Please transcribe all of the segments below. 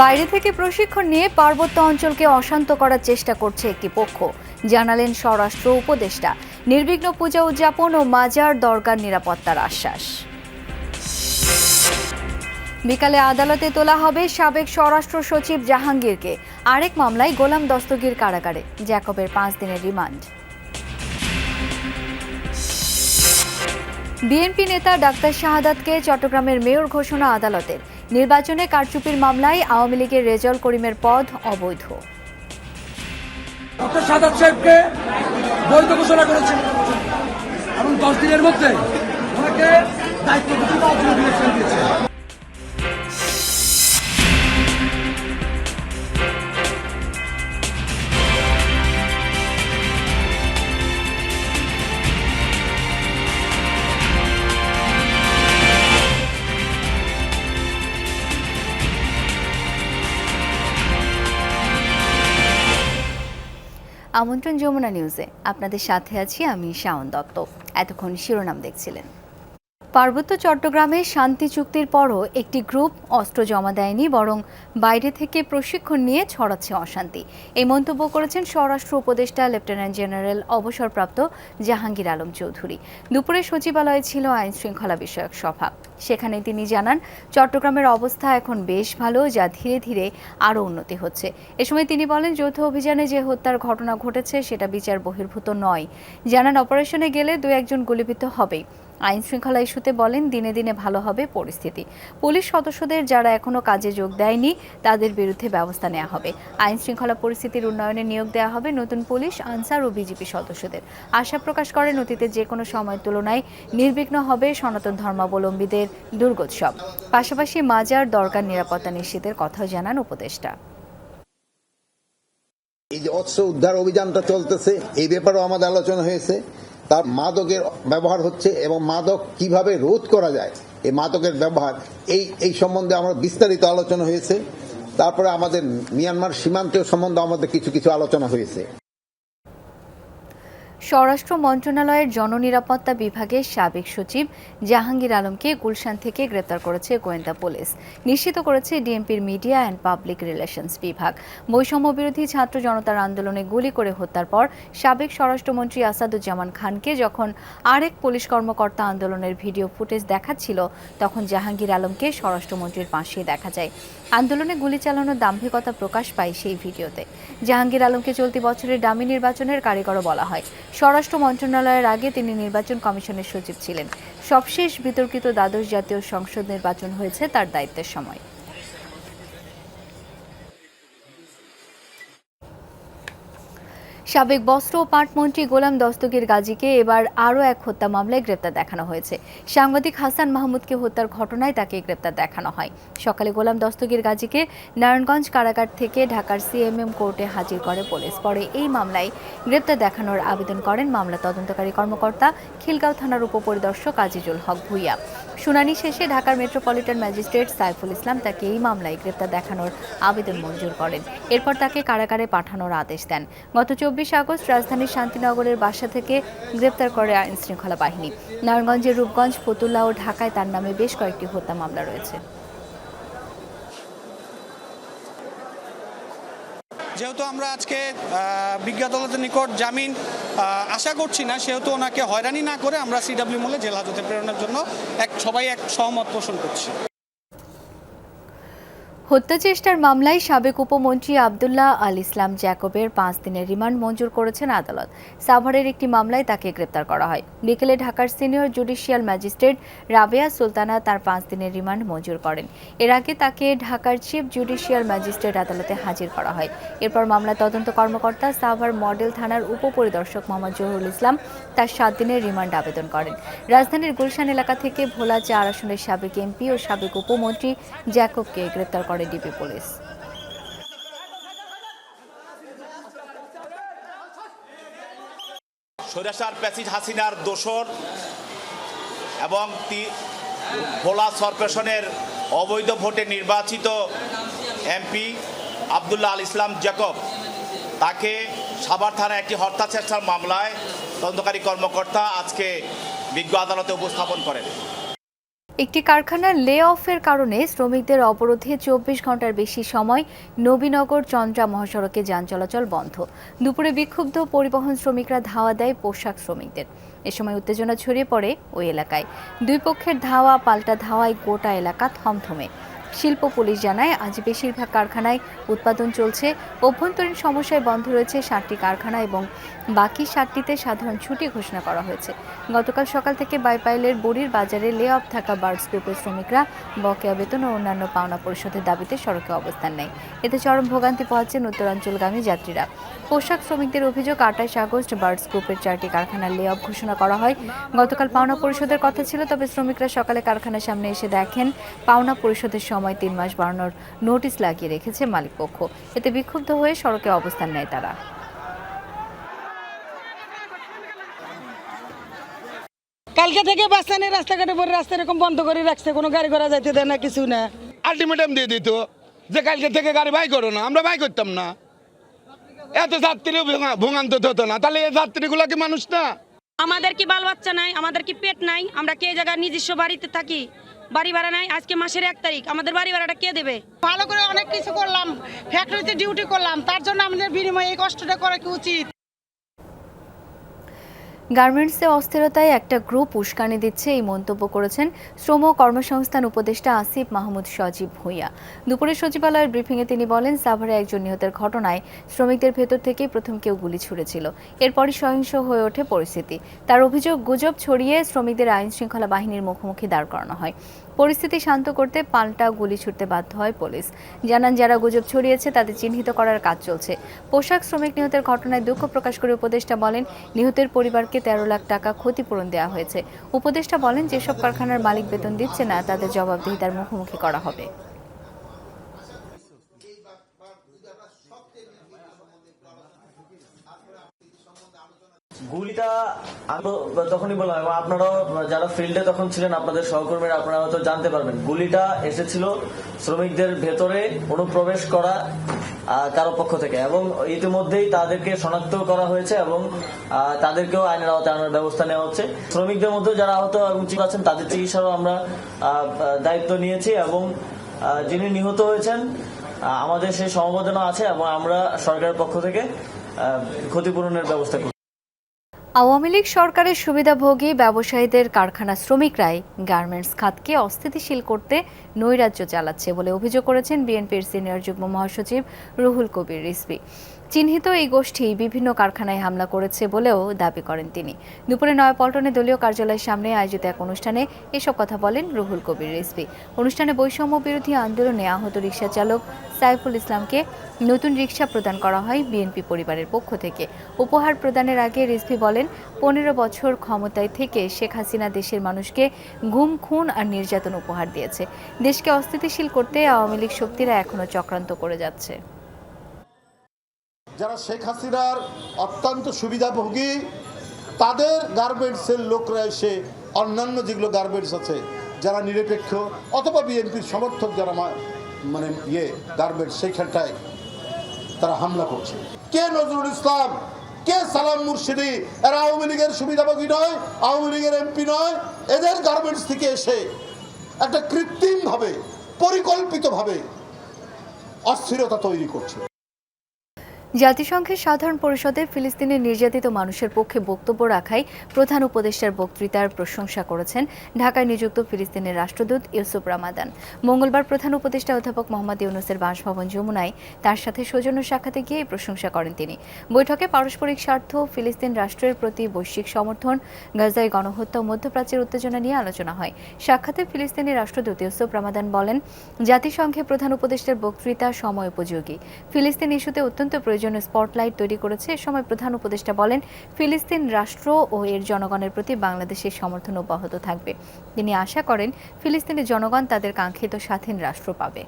বাইরে থেকে প্রশিক্ষণ নিয়ে পার্বত্য অঞ্চলকে অশান্ত করার চেষ্টা করছে একটি পক্ষ। জানালেন স্বরাষ্ট্র উপদেষ্টা। নির্বিঘ্ন পূজা উদযাপন ও মাজার দরগার নিরাপত্তার আশ্বাস। বিকালে আদালতে তোলা হবে সাবেক স্বরাষ্ট্র সচিব জাহাঙ্গীরকে। আরেক মামলায় গোলাম দস্তগীর কারাগারে। জ্যাকবের পাঁচ দিনের রিমান্ড। বিএনপি নেতা ডাক্তার শাহাদাতকে চট্টগ্রামের মেয়র ঘোষণা আদালতের। নির্বাচনে কারচুপির মামলায় আওয়ামী লীগের রেজল করিমের পদ অবৈধ। এবং দশ দিনের মধ্যে ওনাকে দায়িত্ব আমন্ত্রণ যমুনা নিউজে। আপনাদের সাথে আছি আমি শাওন দত্ত। এতক্ষণ শিরোনাম দেখছিলেন। পার্বত্য চট্টগ্রামে শান্তি চুক্তির পরও একটি গ্রুপ অস্ত্র জমা দেয়নি, বরং বাইরে থেকে প্রশিক্ষণ নিয়ে ছড়াচ্ছে অশান্তি। এই মন্তব্য করেছেন স্বরাষ্ট্র উপদেষ্টা লেফটেন্যান্ট জেনারেল অবসরপ্রাপ্ত জাহাঙ্গীর আলম চৌধুরী। দুপুরে সচিবালয়ে ছিল আইন শৃঙ্খলা বিষয়ক সভা। সেখানে তিনি জানান, চট্টগ্রামের অবস্থা এখন বেশ ভালো, যা ধীরে ধীরে আরও উন্নতি হচ্ছে। এ সময় তিনি বলেন, যৌথ অভিযানে যে হত্যার ঘটনা ঘটেছে, সেটা বিচার বহির্ভূত নয়। জানান, অপারেশনে গেলে দু একজন গুলিবিদ্ধ হবেই। আইন শৃঙ্খলা ইস্যুতে বলেন, দিনে দিনে ভালো হবে পরিস্থিতি। পুলিশ সদস্যদের যারা এখনও কাজে যোগ দেয়নি, তাদের বিরুদ্ধে ব্যবস্থা নেওয়া হবে। আইন শৃঙ্খলা পরিস্থিতির উন্নয়নে নিয়োগ দেওয়া হবে নতুন পুলিশ, আনসার ও বিজেপি সদস্যদের। আশা প্রকাশ করেন, অতীতে যে কোনো সময়ের তুলনায় নির্বিঘ্ন হবে সনাতন ধর্মাবলম্বীদের দুর্গোৎসব। পাশাপাশি মাজার দরকার নিরাপত্তা নিশ্চিতের কথাও জানান উপদেষ্টা। এই যে অস্ত্র উদ্ধার অভিযানটা চলতেছে, এই ব্যাপারেও আমাদের আলোচনা হয়েছে। তার মাদকের ব্যবহার হচ্ছে এবং মাদক কীভাবে রোধ করা যায়, এই মাদকের ব্যবহার, এই এই সম্বন্ধে আমার বিস্তারিত আলোচনা হয়েছে। তারপরে আমাদের মিয়ানমার সীমান্ত সম্বন্ধে আমাদের কিছু কিছু আলোচনা হয়েছে। স্বরাষ্ট্র মন্ত্রণালয়ের জননিরাপত্তা বিভাগের সাবেক সচিব জাহাঙ্গীর আলমকে গুলশান থেকে গ্রেপ্তার করেছে গোয়েন্দা পুলিশ। নিশ্চিত করেছে ডিএমপির মিডিয়া অ্যান্ড পাবলিক রিলেশনস বিভাগ। বৈষম্য বিরোধী ছাত্র জনতার আন্দোলনে গুলি করে হত্যার পর সাবেক স্বরাষ্ট্রমন্ত্রী আসাদুজ্জামান খানকে যখন আরেক পুলিশ কর্মকর্তা আন্দোলনের ভিডিও ফুটেজ দেখাচ্ছিল, তখন জাহাঙ্গীর আলমকে স্বরাষ্ট্রমন্ত্রীর পাশে দেখা যায়। আন্দোলনে গুলি চালানোর দাম্ভিকতা প্রকাশ পায় সেই ভিডিওতে। জাহাঙ্গীর আলমকে চলতি বছরের ডামি নির্বাচনের কারিগরও বলা হয়। স্বরাষ্ট্র মন্ত্রণালয়ের আগে তিনি নির্বাচন কমিশনের সচিব ছিলেন। সবশেষ বিতর্কিত দ্বাদশ জাতীয় সংসদ নির্বাচন হয়েছে তার দায়িত্বের সময়। সাবেক বস্ত্র ও পাট মন্ত্রী গোলাম দস্তগীর গাজীকে এবার আরও এক হত্যা মামলায় গ্রেপ্তার দেখানো হয়েছে। সাংবাদিক হাসান মাহমুদকে হত্যার ঘটনায় তাকে গ্রেপ্তার দেখানো হয়। সকালে গোলাম দস্তগীর গাজীকে নারায়ণগঞ্জ কারাগার থেকে ঢাকার সিএমএম কোর্টে হাজির করে পুলিশ। পরে এই মামলায় গ্রেপ্তার দেখানোর আবেদন করেন মামলা তদন্তকারী কর্মকর্তা খিলগাঁও থানার উপপরিদর্শক আজিজুল হক ভুইয়া। শুনানি শেষে ঢাকার মেট্রোপলিটন ম্যাজিস্ট্রেট সাইফুল ইসলাম তাকে এই মামলায় গ্রেপ্তার দেখানোর আবেদন মঞ্জুর করেন। এরপর তাকে কারাগারে পাঠানোর আদেশ দেন। গত চব্বিশ আগস্ট রাজধানীর শান্তিনগরের বাসা থেকে গ্রেপ্তার করে আইনশৃঙ্খলা বাহিনী। নারায়ণগঞ্জের রূপগঞ্জ, ফতুল্লা ও ঢাকায় তার নামে বেশ কয়েকটি হত্যা মামলা রয়েছে। যেহেতু আমরা আজকে বিজ্ঞাত নিকট জামিন আশা করছি না, সেহেতু ওনাকে হয়রানি না করে আমরা সিডাব্লিউ মলে জেল হাজতে প্রেরণের জন্য এক, সবাই এক সহমত পোষণ করছি। হত্যা চেষ্টার মামলায় সাবেক উপমন্ত্রী আবদুল্লাহ আল ইসলাম জ্যাকবের পাঁচ দিনের রিমান্ড মঞ্জুর করেছেন আদালত। সাভারের একটি মামলায় তাকে গ্রেপ্তার করা হয়। বিকেলে ঢাকার senior judicial magistrate Rabeya Sultana তার পাঁচ দিনের রিমান্ড মঞ্জুর করেন। এর আগে তাকে ঢাকার চিফ জুডিশিয়াল ম্যাজিস্ট্রেট আদালতে হাজির করা হয়। এরপর মামলা তদন্ত কর্মকর্তা সাভার মডেল থানার উপপরিদর্শক মোহাম্মদ জহুরুল ইসলাম তার সাত দিনের রিমান্ড আবেদন করেন। রাজধানীর গুলশান এলাকা থেকে ভোলা চার আসনের সাবেক এমপি ও সাবেক উপমন্ত্রী জ্যাকবকে গ্রেপ্তার করে ডিবি পুলিশ। স্বৈরাচার প্যাসিজ হাসিনার দোসর এবং ভোলা কর্পোরেশনের অবৈধ ভোটে নির্বাচিত এমপি আবদুল্লাহ আল ইসলাম জ্যাকব তাকে সাভার থানায় একটি হত্যা চেষ্টার মামলায় তদন্তকারী কর্মকর্তা আজকে বিজ্ঞ আদালতে উপস্থাপন করেন। একটি কারখানার লে অফের কারণে শ্রমিকদের অবরোধে চব্বিশ ঘণ্টার বেশি সময় নবীনগর চন্দ্রা মহাসড়কে যান চলাচল বন্ধ। দুপুরে বিক্ষুব্ধ পরিবহন শ্রমিকরা ধাওয়া দেয় পোশাক শ্রমিকদের। এ সময় উত্তেজনা ছড়িয়ে পড়ে ওই এলাকায়। দুই পক্ষের ধাওয়া, পাল্টা ধাওয়ায় গোটা এলাকা থমথমে। শিল্প পুলিশ জানায়, আজ বেশিরভাগ কারখানায় উৎপাদন চলছে। অভ্যন্তরীণ সমস্যায় বন্ধ রয়েছে সাতটি কারখানা এবং বাকি সাতটিতে সাধারণ ছুটি ঘোষণা করা হয়েছে। গতকাল সকাল থেকে বাইপাইলের বড়ির বাজারে লে অফ থাকা বার্ডস গ্রুপের শ্রমিকরা, বকেয়া বেতন ও অন্যান্য পাওনা পরিশোধের দাবিতে সড়কে অবস্থান নেয়। এতে চরম ভোগান্তি পোহাচ্ছেন উত্তরাঞ্চলগামী যাত্রীরা। পোশাক শ্রমিকদের অভিযোগ, আঠাশ আগস্ট বার্ডস গ্রুপের চারটি কারখানার লে অফ ঘোষণা করা হয়। গতকাল পাওনা পরিশোধের কথা ছিল, তবে শ্রমিকরা সকালে কারখানার সামনে এসে দেখেন, পাওনা পরিশোধের সময় তিন মাস বাড়ানোর নোটিশ লাগিয়ে রেখেছে মালিকপক্ষ। এতে বিক্ষুব্ধ হয়ে সড়কে অবস্থান নেয় তারা। কালকে থেকে বাস স্ট্যান্ডে রাস্তাঘাটে পরে রাস্তা এরকম বন্ধ করে রাখছে কোনো গাড়ি ঘোড়া যাইতে দেয় না কিছু না। আলটিমেটাম দিয়ে দিত যে কালকে থেকে গাড়ি বাই করো না আমরা বাই করতাম না। এত যাত্রী ভোগা- ভোগান্ত হতো না। তাহলে এই যাত্রীগুলো কি মানুষ না? আমাদের কি বাল বাচ্চা নাই আমাদের কি পেট নাই? আমরা কে জায়গায় নিজস্ব বাড়িতে থাকি? বাড়ি ভাড়া নাই? আজকে মাসের এক তারিখ আমাদের বাড়ি ভাড়াটা কে দেবে? ভালো করে অনেক কিছু করলাম ফ্যাক্টরিতে ডিউটি করলাম তার জন্য আমাদের বিনিময়ে এই কষ্টটা করা কি উচিত? গার্মেন্টসে অস্থিরতায় একটা গ্রুপ উস্কানি দিচ্ছে এই মন্তব্য করেছেন শ্রম কর্মসংস্থান উপদেষ্টা আসিফ মাহমুদ সজীব ভূঁইয়া। দুপুরে সচিবালয়ের ব্রিফিংয়ে তিনি বলেন, সাভারে একজন নিহতের ঘটনায় শ্রমিকদের ভেতর থেকেই প্রথম কেউ গুলি ছুড়েছিল। এরপরই সহিংস হয়ে ওঠে পরিস্থিতি। তার অভিযোগ, গুজব ছড়িয়ে শ্রমিকদের আইন শৃঙ্খলা বাহিনীর মুখোমুখি দাঁড় করানো হয়। পরিস্থিতি শান্ত করতে পাল্টা গুলি ছুটতে বাধ্য হয় পুলিশ। জানান, যারা গুজব ছড়িয়েছে তাদের চিহ্নিত করার কাজ চলছে। পোশাক শ্রমিক নিহতের ঘটনায় দুঃখ প্রকাশ করে উপদেষ্টা বলেন, নিহতের পরিবারকে তেরো লাখ টাকা ক্ষতিপূরণ দেওয়া হয়েছে। উপদেষ্টা বলেন, যেসব কারখানার মালিক বেতন দিচ্ছে না, তাদের জবাবদিহিতার মুখোমুখি করা হবে। গুলিটা তখনই বললাম এবং আপনারাও যারা ফিল্ডে তখন ছিলেন, আপনাদের সহকর্মীরা, আপনারা হয়তো জানতে পারবেন। গুলিটা এসেছিল শ্রমিকদের ভেতরে অনুপ্রবেশ করা কারও পক্ষ থেকে। এবং ইতিমধ্যেই তাদেরকে শনাক্ত করা হয়েছে এবং তাদেরকেও আইনের আওতায় আনার ব্যবস্থা নেওয়া হচ্ছে। শ্রমিকদের মধ্যে যারা আহত এবং চিকিৎসা আছেন, তাদের চিকিৎসারও আমরা দায়িত্ব নিয়েছি এবং যিনি নিহত হয়েছেন আমাদের সেই সমবেদনা আছে এবং আমরা সরকারের পক্ষ থেকে ক্ষতিপূরণের ব্যবস্থা করছি। আওয়ামী লীগ সরকারের সুবিধাভোগী ব্যবসায়ীদের কারখানা শ্রমিকরাই গার্মেন্টস খাতকে অস্থিতিশীল করতে নৈরাজ্য চালাচ্ছে বলে অভিযোগ করেছেন বিএনপির সিনিয়র যুগ্ম মহাসচিব রুহুল কবির রিসভি চিহ্নিত এই গোষ্ঠী বিভিন্ন কারখানায় হামলা করেছে বলেও দাবি করেন তিনি। দুপুরে নয়াপল্টনে দলীয় কার্যালয়ের সামনে আয়োজিত এক অনুষ্ঠানে এসব কথা বলেন রুহুল কবির রিসভি অনুষ্ঠানে বৈষম্য বিরোধী আন্দোলনে আহত রিকশা চালক সাইফুল ইসলামকে নতুন রিকশা প্রদান করা হয় বিএনপি পরিবারের পক্ষ থেকে। উপহার প্রদানের আগে রিজভি বলেন, পনেরো বছর ক্ষমতায় থেকে শেখ হাসিনা দেশের মানুষকে গুম খুন আর নির্যাতন উপহার দিয়েছে। দেশকে অস্থিতিশীল করতে আওয়ামী লীগ শক্তিরা এখনও চক্রান্ত করে যাচ্ছে। যারা শেখ হাসিনার অত্যন্ত সুবিধাভোগী, তাদের গার্মেন্টসের লোকরা এসে অন্যান্য যেগুলো গার্মেন্টস আছে, যারা নিরপেক্ষ অথবা বিএনপির সমর্থক যারা মানে ইয়ে গার্মেন্টস সেইখানটায় তারা হামলা করছে। কে নজরুল ইসলাম? কে সালাম মুর্শিদি? এরা আওয়ামী লীগের সুবিধাভোগী নয়, আওয়ামী লীগের এমপি নয়, এদের গার্মেন্টস থেকে এসে একটা কৃত্রিমভাবে, পরিকল্পিতভাবে অস্থিরতা তৈরি করছে। জাতিসংঘের সাধারণ পরিষদে ফিলিস্তিনের নির্যাতিত মানুষের পক্ষে বক্তব্য রাখায় প্রধান উপদেষ্টার বক্তৃতার প্রশংসা করেছেন ঢাকায় নিযুক্ত ফিলিস্তিনের রাষ্ট্রদূত ইউসুফ রামাদান। মঙ্গলবার প্রধান উপদেষ্টা অধ্যাপক মোহাম্মদ ইউনুসের বাসভবন যমুনায় তার সাথে সৌজন্য সাক্ষাতে গিয়ে এই প্রশংসা করেন তিনি। বৈঠকে পারস্পরিক স্বার্থ, ফিলিস্তিন রাষ্ট্রের প্রতি বৈশ্বিক সমর্থন, গাজায় গণহত্যা মধ্যপ্রাচ্যের উত্তেজনা নিয়ে আলোচনা হয়। সাক্ষাতে ফিলিস্তিনি রাষ্ট্রদূত ইউসুফ রামাদান বলেন, জাতিসংঘে প্রধান উপদেষ্টার বক্তৃতা সময় উপযোগী। ফিলিস্তিন ইস্যুতে অত্যন্ত প্রয়োজনীয় স্পটলাইট তৈরি করেছে। এ সময় প্রধান উপদেষ্টা বলেন, ফিলিস্তিন রাষ্ট্র ও এর জনগণের প্রতি বাংলাদেশের সমর্থন অব্যাহত থাকবে। তিনি আশা করেন, ফিলিস্তিনের জনগণ তাদের কাঙ্ক্ষিত স্বাধীন রাষ্ট্র পাবে।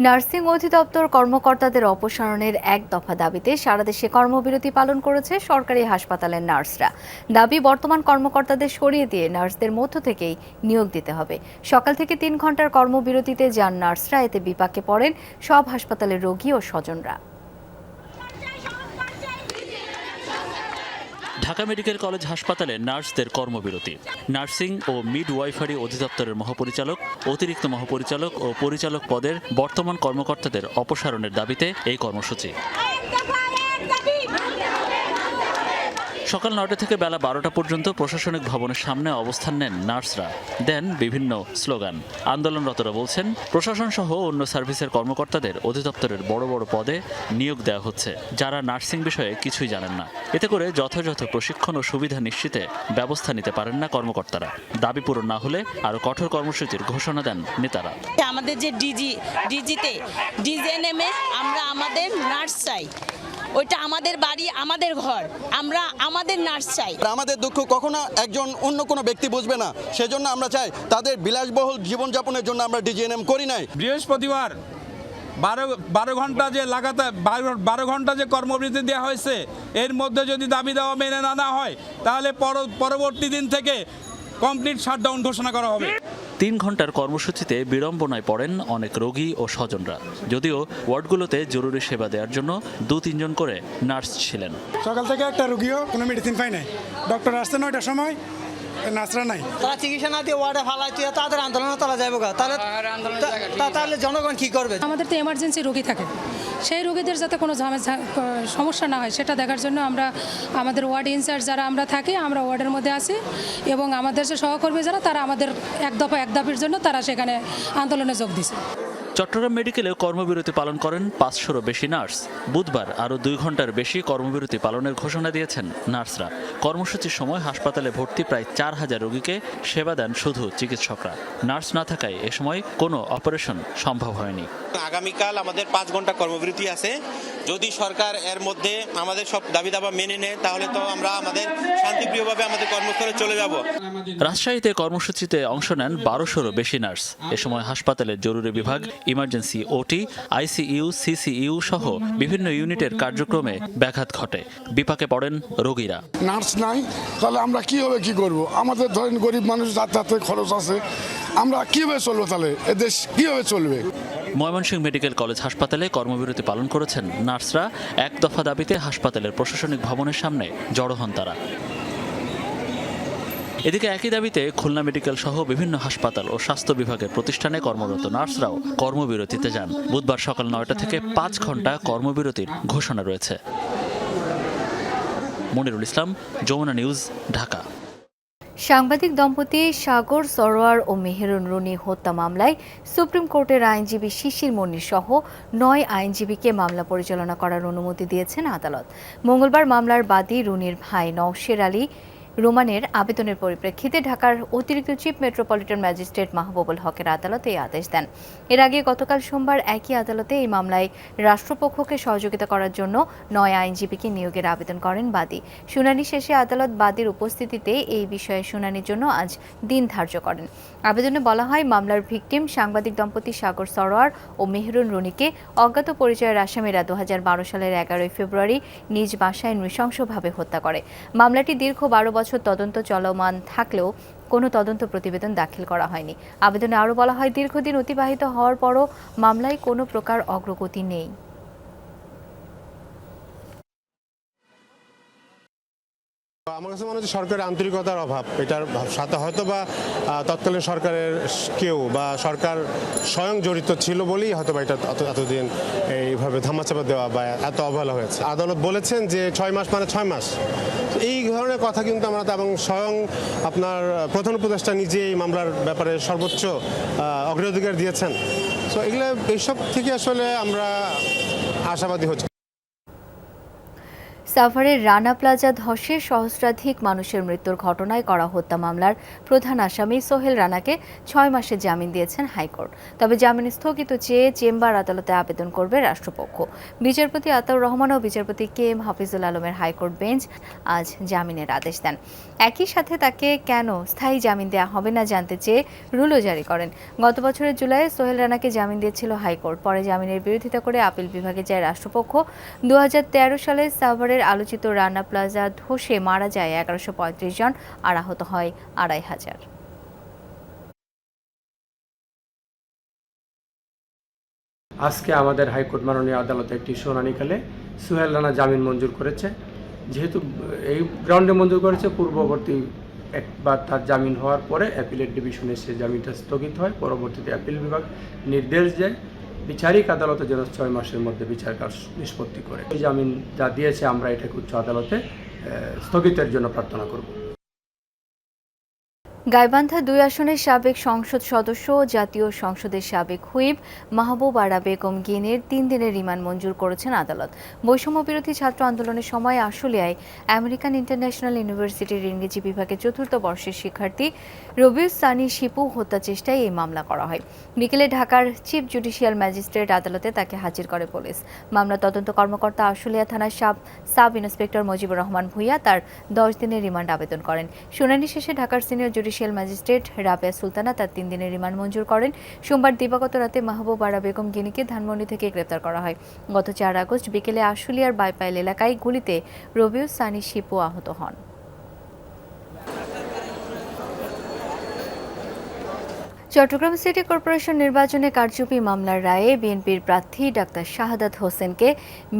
নার্সিং অধিদপ্তর কর্মকর্তাদের অপসারণের এক দফা দাবিতে সারা দেশে কর্মবিরতি পালন করেছে সরকারি হাসপাতালের নার্সরা। দাবি, বর্তমান কর্মকর্তাদের সরিয়ে দিয়ে নার্সদের মধ্য থেকেই নিয়োগ দিতে হবে। সকাল থেকে তিন ঘণ্টার কর্মবিরতিতে যান নার্সরা, এতে বিপাকে পড়েন সব হাসপাতালের রোগী ও স্বজনরা। ঢাকা মেডিকেল কলেজ হাসপাতালে নার্সদের কর্মবিরতি। নার্সিং ও মিড ওয়াইফারি অধিদপ্তরের মহাপরিচালক, অতিরিক্ত মহাপরিচালক ও পরিচালক পদের বর্তমান কর্মকর্তাদের অপসারণের দাবিতে এই কর্মসূচি। সকাল নয়টা থেকে বেলা বারোটা পর্যন্ত প্রশাসনিক ভবনের সামনে অবস্থান নেন নার্সরা। দেন বিভিন্ন স্লোগান। আন্দোলনরতরা বলছেন, প্রশাসন সহ অন্য সার্ভিসের কর্মকর্তাদের অধিদপ্তরের বড় বড় পদে নিয়োগ দেওয়া হচ্ছে। যারা নার্সিং বিষয়ে কিছুই জানেন না। এতে করে যথাযথ প্রশিক্ষণ ও সুবিধা নিশ্চিতে ব্যবস্থা নিতে পারেন না কর্মকর্তারা। দাবি পূরণ না হলে আরও কঠোর কর্মসূচির ঘোষণা দেন নেতারা। আমাদের যে ডিজি, ডিজিতে ডিজিএনএমে আমরা আমাদের নার্স চাই। ওইটা আমাদের বাড়ি আমাদের ঘর। আমরা আমাদের নার্স চাই। আমাদের দুঃখ কখনো একজন অন্য কোনো ব্যক্তি বুঝবে না। সেজন্য আমরা চাই তাদের বিলাসবহুল জীবনযাপনের জন্য আমরা ডিজিএনএম করি নাই। বৃহস্পতিবার বারো বারো ঘণ্টা যে লাগাতার বারো বারো ঘণ্টা যে কর্মবিরতি দেওয়া হয়েছে এর মধ্যে যদি দাবি দেওয়া মেনে না নেওয়া হয় তাহলে পর- পরবর্তী দিন থেকে কমপ্লিট শাটডাউন ঘোষণা করা হবে। তিন ঘণ্টার কর্মসূচিতে বিড়ম্বনায় পড়েন অনেক রোগী ও স্বজনরা। যদিও ওয়ার্ডগুলোতে জরুরি সেবা দেওয়ার জন্য দু তিনজন করে নার্স ছিলেন। সকাল থেকে একটা রোগীও কোনো মেডিসিন পাই নাই। ডক্টর আসতে নয়টার সময় নার্সরা নাই তারা চিকিৎসা না দিয়ে ওয়ার্ডে ফালাইতে তাদের আন্দোলন তারা যাইব তাহলে তাহলে জনগণ কি করবে? আমাদের তো এমার্জেন্সি রোগী থাকে। সেই রোগীদের যাতে কোনো সমস্যা না হয় সেটা দেখার জন্য আমরা আমাদের ওয়ার্ড ইনচার্জ যারা আমরা থাকি আমরা ওয়ার্ডের মধ্যে আছি। এবং আমাদের যে সহকর্মী যারা তারা আমাদের এক দফা এক দাবির জন্য তারা সেখানে আন্দোলনে যোগ দিছে। চট্টগ্রাম মেডিকেলে কর্মবিরতি পালন করেন পাঁচশোরও বেশি নার্স। বুধবার আরও দুই ঘণ্টার বেশি কর্মবিরতি পালনের ঘোষণা দিয়েছেন নার্সরা। কর্মসূচির সময় হাসপাতালে ভর্তি প্রায় চার হাজার রোগীকে সেবা দেন শুধু চিকিৎসকরা। নার্স না থাকায় এ সময় কোনো অপারেশন সম্ভব হয়নি। আগামীকাল আমাদের পাঁচ ঘণ্টা কর্মবিরতি আছে। যদি সরকার এর মধ্যে আমাদের সব দাবি দাবা মেনে নেয় তাহলে তো আমরা আমাদের শান্তিপ্রিয়ভাবে আমাদের কর্মস্থলে চলে যাব। রাজশাহীতে কর্মসূচিতে অংশ নেন বারোশোরও বেশি নার্স। এ সময় হাসপাতালের জরুরি বিভাগ ইমার্জেন্সি ওটি আইসিইউ সিসিইউ সহ বিভিন্ন ইউনিটের কার্যক্রমে ব্যাঘাত ঘটে। বিপাকে পড়েন রোগীরা। নার্স নাই তাহলে আমরা কীভাবে কি করব? আমাদের ধরেন গরিব মানুষ যাতায়াতের খরচ আছে আমরা কীভাবে চলবো তাহলে? এ দেশ কীভাবে চলবে? ময়মনসিংহ মেডিকেল কলেজ হাসপাতালে কর্মবিরতি পালন করেছেন নার্সরা। এক দফা দাবিতে হাসপাতালের প্রশাসনিক ভবনের সামনে জড়ো হন তারা। এদিকে একই দাবিতে খুলনা মেডিকেল সহ বিভিন্ন হাসপাতাল ও স্বাস্থ্য বিভাগের প্রতিষ্ঠানে কর্মরত নার্সরাও কর্মবিরতিতে যান। বুধবার সকাল নয়টা থেকে পাঁচ ঘণ্টা কর্মবিরতির ঘোষণা রয়েছে। মনিরুল ইসলাম, যমুনা নিউজ, ঢাকা। সাংবাদিক দম্পতি সাগর সরোয়ার ও মেহেরুন রুনি হত্যা মামলায় সুপ্রিম কোর্টের আইনজীবী শিশির মনির সহ নয় আইনজীবীকে মামলা পরিচালনা করার অনুমতি দিয়েছেন আদালত। মঙ্গলবার মামলার বাদী রুনির ভাই নওশের আলী রোমানের আবেদনের পরিপ্রেক্ষিতে ঢাকার অতিরিক্ত চিফ মেট্রোপলিটন ম্যাজিস্ট্রেট মাহবুবুল হকের আদালতে এই আদেশ দেন। এর আগে গতকাল সোমবার একই আদালতে এই মামলায় রাষ্ট্রপক্ষকে সহযোগিতা করার জন্য নয় আইনজীবীকে নিয়োগের আবেদন করেন বাদী। শুনানি শেষে আদালত বাদীর উপস্থিতিতে এই বিষয়ে শুনানির জন্য আজ দিন ধার্য করেন। আবেদনে বলা হয়, মামলার ভিকটিম সাংবাদিক দম্পতি সাগর সরোয়ার ও মেহরুন রুনিকে অজ্ঞাত পরিচয়ের আসামিরা দু হাজার বারো সালের এগারোই ফেব্রুয়ারি নিজ বাসায় নৃশংসভাবে হত্যা করে। মামলাটি দীর্ঘ বারো তদন্ত চলমান থাকলেও কোনো তদন্ত প্রতিবেদন দাখিল করা হয়নি। আবেদনে আরও বলা হয়, দীর্ঘদিন অতিবাহিত হওয়ার পরও মামলায় কোনো প্রকার অগ্রগতি নেই। আমার কাছে মনে হচ্ছে সরকারের আন্তরিকতার অভাব, এটার সাথে হয়তো বা তৎকালীন সরকারের কেউ বা সরকার স্বয়ং জড়িত ছিল বলেই হয়তো বা এটা এতদিন এইভাবে ধামাচাপা দেওয়া বা এত অবহেলা হয়েছে। আদালত বলেছেন যে ছয় মাস মানে ছয় মাস। এই ধরনের কথা কিন্তু আমরা এবং স্বয়ং আপনার প্রধান উপদেষ্টা নিজে এই মামলার ব্যাপারে সর্বোচ্চ অগ্রাধিকার দিয়েছেন। তো এগুলো এইসব থেকে আসলে আমরা আশাবাদী হচ্ছে। সাভারের রানা প্লাজা ধসে সহস্রাধিক মানুষের মৃত্যুর ঘটনায় করা হত্যা মামলার প্রধান আসামি সোহেল রানাকে ছয় মাসের জামিন দিয়েছেন হাইকোর্ট। তবে জামিন স্থগিত চেয়ে চেম্বার আদালতে আবেদন করবে রাষ্ট্রপক্ষ। বিচারপতি আতাউর রহমান ও বিচারপতি কে এম হাফিজুল আলমের হাইকোর্ট বেঞ্চ আজ জামিনের আদেশ দেন। একই সাথে তাকে কেন স্থায়ী জামিন দেওয়া হবে না জানতে চেয়ে রুলও জারি করেন। গত বছরের জুলাইয়ে সোহেল রানাকে জামিন দিয়েছিল হাইকোর্ট। পরে জামিনের বিরোধিতা করে আপিল বিভাগে যায় রাষ্ট্রপক্ষ। দু হাজার তেরো সালে সাভারের আলোচিত রানা প্লাজা ধসে মারা যায় এগারোশো জন, আর আহত হয় আড়াই হাজার। আজকে আমাদের হাইকোর্ট মাননীয় আদালতে একটি শুনানিকালে সুহেল রানা জামিন মঞ্জুর করেছে। যেহেতু এই গ্রাউন্ডে মঞ্জুর করেছে, পূর্ববর্তী একবার তার জামিন হওয়ার পরে অ্যাপিলের ডিভিশনে সে জামিনটা স্থগিত হয়। পরবর্তীতে অ্যাপিল বিভাগ নির্দেশ দেয়। বিচারিক আদালতে যেন ছয় মাসের মধ্যে বিচার কাজ নিষ্পত্তি করে। এই জামিন যা দিয়েছে আমরা এটাকে উচ্চ আদালতে স্থগিতের জন্য প্রার্থনা করব। গাইবান্ধা দুই আসনের সাবেক সংসদ সদস্য ও জাতীয় সংসদের সাবেক হুইপ মাহবুব আরা বেগম গিনের তিন দিনের রিমান্ড মঞ্জুর করেছেন আদালত। বৈষম্য বিরোধী ছাত্র আন্দোলনের সময় আশুলিয়ায় আমেরিকান ইন্টারন্যাশনাল ইউনিভার্সিটির ইংরেজি বিভাগের চতুর্থ বর্ষের শিক্ষার্থী রবিউস সানি শিপু হত্যা চেষ্টায় এই মামলা করা হয়। বিকেলে ঢাকার চিফ জুডিশিয়াল ম্যাজিস্ট্রেট আদালতে তাকে হাজির করে পুলিশ। মামলা তদন্ত কর্মকর্তা আশুলিয়া থানার sub sub inspector Mujibur Rahman Bhuiyan তার দশ দিনের রিমান্ড আবেদন করেন। শুনানি শেষে ঢাকার senior judicial magistrate Rabeya Sultana তার তিন দিনের রিমান্ড মঞ্জুর করেন। সোমবার দিবাগত রাতে মাহবুব আরা বেগম গিনিকে ধানমন্ডি থেকে গ্রেপ্তার করা হয়। গত চার আগস্ট বিকেলে আশুলিয়ার বাইপাইল এলাকায় গুলিতে রবিউ সানি শিপু আহত হন। চট্টগ্রাম সিটি কর্পোরেশন নির্বাচনে কারচুপি মামলার রায়ে বিএনপির প্রার্থী ডাক্তার শাহাদাত হোসেনকে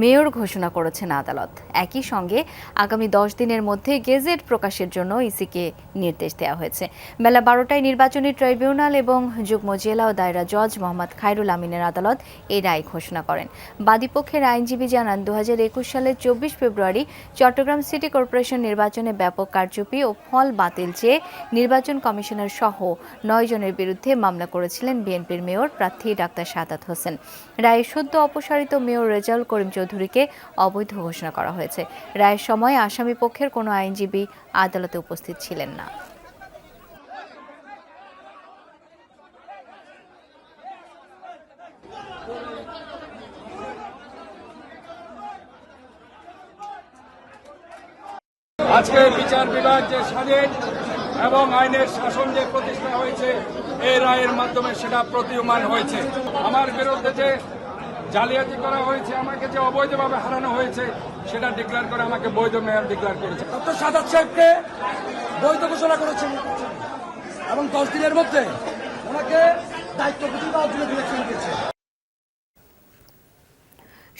মেয়র ঘোষণা করেছেন আদালত। একই সঙ্গে আগামী দশ দিনের মধ্যে গেজেট প্রকাশের জন্য ইসিকে নির্দেশ দেওয়া হয়েছে। বেলা বারোটায় নির্বাচনী ট্রাইব্যুনাল এবং যুগ্ম জেলা ও দায়রা জজ মোহাম্মদ খায়রুল আমিনের আদালত এই রায় ঘোষণা করেন। বাদীপক্ষের আইনজীবী জানান দু হাজার একুশ সালের চব্বিশ ফেব্রুয়ারি চট্টগ্রাম সিটি কর্পোরেশন নির্বাচনে ব্যাপক কারচুপি ও ফল বাতিল চেয়ে নির্বাচন কমিশনার সহ নয় জনের বিরুদ্ধে মামলা করেছিলেন বিএনপির মেয়র প্রার্থী ডাক্তার সাদাত হোসেন। রায়ে সদ্য অপসারিত মেয়র রেজাউল করিম চৌধুরীকে অবৈধ ঘোষণা করা হয়েছে। রায়ের সময় আসামি পক্ষের কোনো আইনজীবী আদালতে উপস্থিত ছিলেন না। আজকে বিচার বিভাগ যে স্বাধীন এবং আইনের শাসন যে প্রতিষ্ঠা হয়েছে, এই রায়ের মাধ্যমে সেটা প্রতীয়মান হয়েছে। আমার বিরুদ্ধে যে জালিয়াতি করা হয়েছে, আমাকে যে অবৈধভাবে হারানো হয়েছে, সেটা ডিক্লেয়ার করে আমাকে বৈধ মেয়র ডিক্লেয়ার করেছে। ডক্টর সাদাত সাহেবকে বৈধ ঘোষণা করেছেন এবং দশ দিনের মধ্যে ওনাকে দায়িত্ব দিয়েছে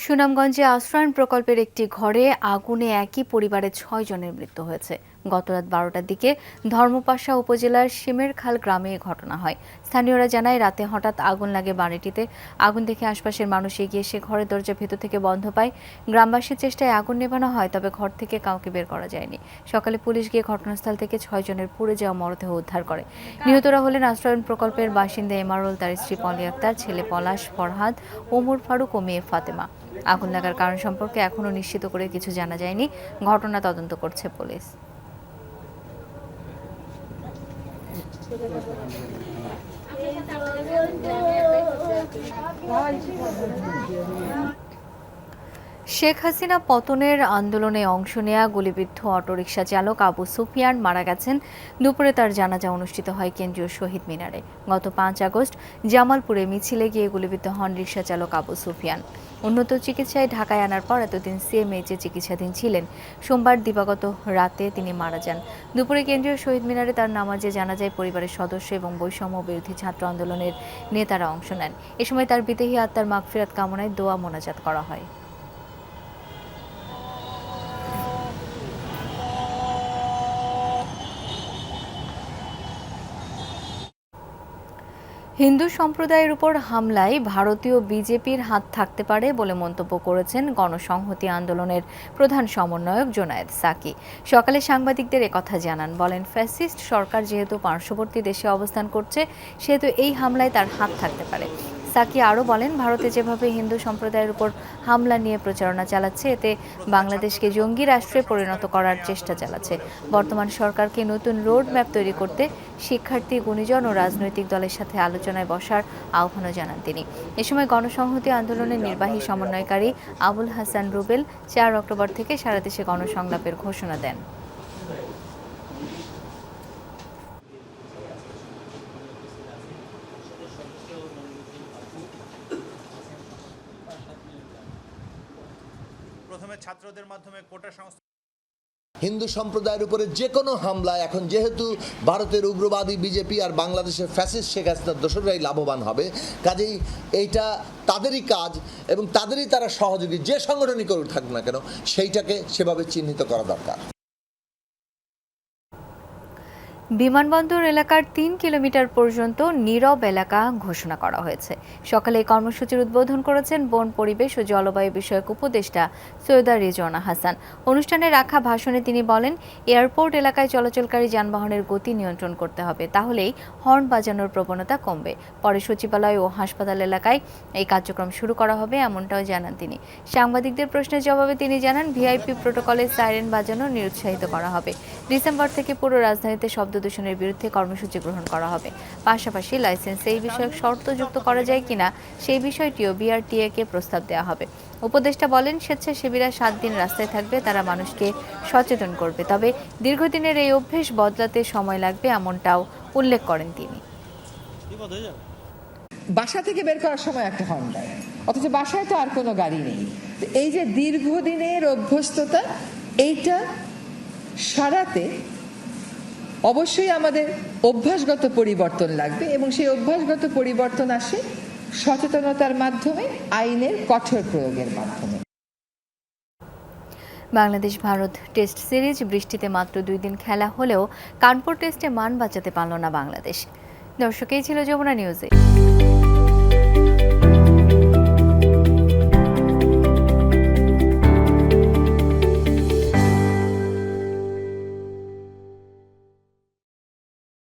সুনামগঞ্জে আশ্রয়ণ প্রকল্পের একটি ঘরে আগুনে একই পরিবারের ছয় জনের মৃত্যু হয়েছে। গত রাত বারোটার দিকে ধর্মপাশা উপজেলার সিমেরখাল গ্রামে ঘটনা হয়। স্থানীয়রা জানায়, রাতে হঠাৎ আগুন লাগে বাড়িটিতে। আগুন দেখে আশপাশের মানুষ এগিয়ে এসে ঘরের দরজা ভেতর থেকে বন্ধ পায়। গ্রামবাসীর চেষ্টায় আগুন নেভানো হয়, তবে ঘর থেকে কাউকে বের করা যায়নি। সকালে পুলিশ গিয়ে ঘটনাস্থল থেকে ছয় জনের পুড়ে যাওয়া মরদেহ উদ্ধার করে। নিহতরা হলেন আশ্রয়ণ প্রকল্পের বাসিন্দা এমারুল তার স্ত্রী পলি আক্তার, ছেলে পলাশ ফরহাদ, ওমর ফারুক ও মেয়ে ফাতেমা। আগুন লাগার কারণ সম্পর্কে এখনও নিশ্চিত করে কিছু জানা যায়নি। ঘটনা তদন্ত করছে পুলিশ। শেখ হাসিনা পতনের আন্দোলনে অংশ নেয়া গুলিবিদ্ধ অটোরিকশা চালক আবু সুফিয়ান মারা গেছেন। দুপুরে তার জানাজা অনুষ্ঠিত হয় কেন্দ্রীয় শহীদ মিনারে। গত পাঁচ আগস্ট জামালপুরে মিছিলে গিয়ে গুলিবিদ্ধ হন রিকশা চালক আবু সুফিয়ান। উন্নত চিকিৎসায় ঢাকায় আনার পর এতদিন সিএমএইচে চিকিৎসাধীন ছিলেন। সোমবার দিবাগত রাতে তিনি মারা যান। দুপুরে কেন্দ্রীয় শহীদ মিনারে তার নামাজে জানা যায় পরিবারের সদস্য এবং বৈষম্য বিরোধী ছাত্র আন্দোলনের নেতারা অংশ নেন। এ সময় তার বিদেহী আত্মার মাগফিরাত কামনায় দোয়া মোনাজাত করা হয়। হিন্দু সম্প্রদায়ের উপর হামলায় ভারতীয় বিজেপির হাত থাকতে পারে বলে মন্তব্য করেছেন গণসংহতি আন্দোলনের প্রধান সমন্বয়ক জোনায়েদ সাকি। সকালে সাংবাদিকদের একথা জানান, বলেন, ফ্যাসিস্ট সরকার যেহেতু পার্শ্ববর্তী দেশে অবস্থান করছে, সেহেতু এই হামলায় তার হাত থাকতে পারে। সাকি আরও বলেন, ভারতে যেভাবে হিন্দু সম্প্রদায়ের উপর হামলা নিয়ে প্রচারণা চালাচ্ছে, এতে বাংলাদেশকে জঙ্গি রাষ্ট্রে পরিণত করার চেষ্টা চালাচ্ছে। বর্তমান সরকারকে নতুন রোড ম্যাপ তৈরি করতে শিক্ষার্থী, গুণীজন ও রাজনৈতিক দলের সাথে আলোচনায় বসার আহ্বানও জানান তিনি। এ সময় গণসংহতি আন্দোলনের নির্বাহী সমন্বয়কারী আবুল হাসান রুবেল চার অক্টোবর থেকে সারা দেশে গণসংলাপের ঘোষণা দেন। প্রথমে ছাত্রদের মাধ্যমে কোটা সংস্থা হিন্দু সম্প্রদায়ের উপরে যে কোনো হামলা, এখন যেহেতু ভারতের উগ্রবাদী বিজেপি আর বাংলাদেশের ফ্যাসিস শেখ হাসিনার দোসররাই লাভবান হবে, কাজেই এইটা তাদেরই কাজ এবং তাদেরই তারা সহযোগী, যে সংগঠনই করুক থাকুক না কেন, সেইটাকে সেভাবে চিহ্নিত করা দরকার। বিমানবন্দর এলাকার তিন কিলোমিটার পর্যন্ত নীরব এলাকা ঘোষণা করা হয়েছে। সকালে এই কর্মসূচির উদ্বোধন করেছেন বন, পরিবেশ ও জলবায়ু বিষয়ক উপদেষ্টা সৈয়দা রিজওয়ানা হাসান। অনুষ্ঠানে রাখা ভাষণে তিনি বলেন, এয়ারপোর্ট এলাকায় চলাচলকারী যানবাহনের গতি নিয়ন্ত্রণ করতে হবে, তাহলেই হর্ন বাজানোর প্রবণতা কমবে। পরে সচিবালয় ও হাসপাতাল এলাকায় এই কার্যক্রম শুরু করা হবে এমনটাও জানান তিনি। সাংবাদিকদের প্রশ্নের জবাবে তিনি জানান, ভিআইপি প্রোটোকলে সাইরেন বাজানো নিরুৎসাহিত করা হবে। ডিসেম্বর থেকে পুরো রাজধানীতে শব্দ দূষণের বিরুদ্ধে কর্মসূচি গ্রহণ করা হবে। পাশাপাশি লাইসেন্সে এই বিষয়ক শর্ত যুক্ত করা যায় কিনা সেই বিষয়টিও বিআরটিএ কে প্রস্তাব দেওয়া হবে। উপদেষ্টা বলেন স্বেচ্ছাসেবীরা সাত দিন রাস্তায় থাকবে তারা মানুষকে সচেতন করবে। তবে দীর্ঘদিনের এই অভ্যেস বদলাতে সময় লাগবে এমনটাও উল্লেখ করেন তিনি। বাসা থেকে বের করার সময় একটা হর্ন অথচ বাসায় তো আর কোনো গাড়ি নেই। এই যে দীর্ঘদিনের অভ্যস্ততা এইটা সারাতে অবশ্যই আমাদের অভ্যাসগত পরিবর্তন লাগবে এবং সেই অভ্যাসগত পরিবর্তন আসে সচেতনতার মাধ্যমে, আইনের কঠোর প্রয়োগের মাধ্যমে। বাংলাদেশ ভারত টেস্ট সিরিজ, বৃষ্টিতে মাত্র দুই দিন খেলা হলেও কানপুর টেস্টে মান বাঁচাতে পারল না বাংলাদেশ। দর্শক, এই ছিল যমুনা নিউজে।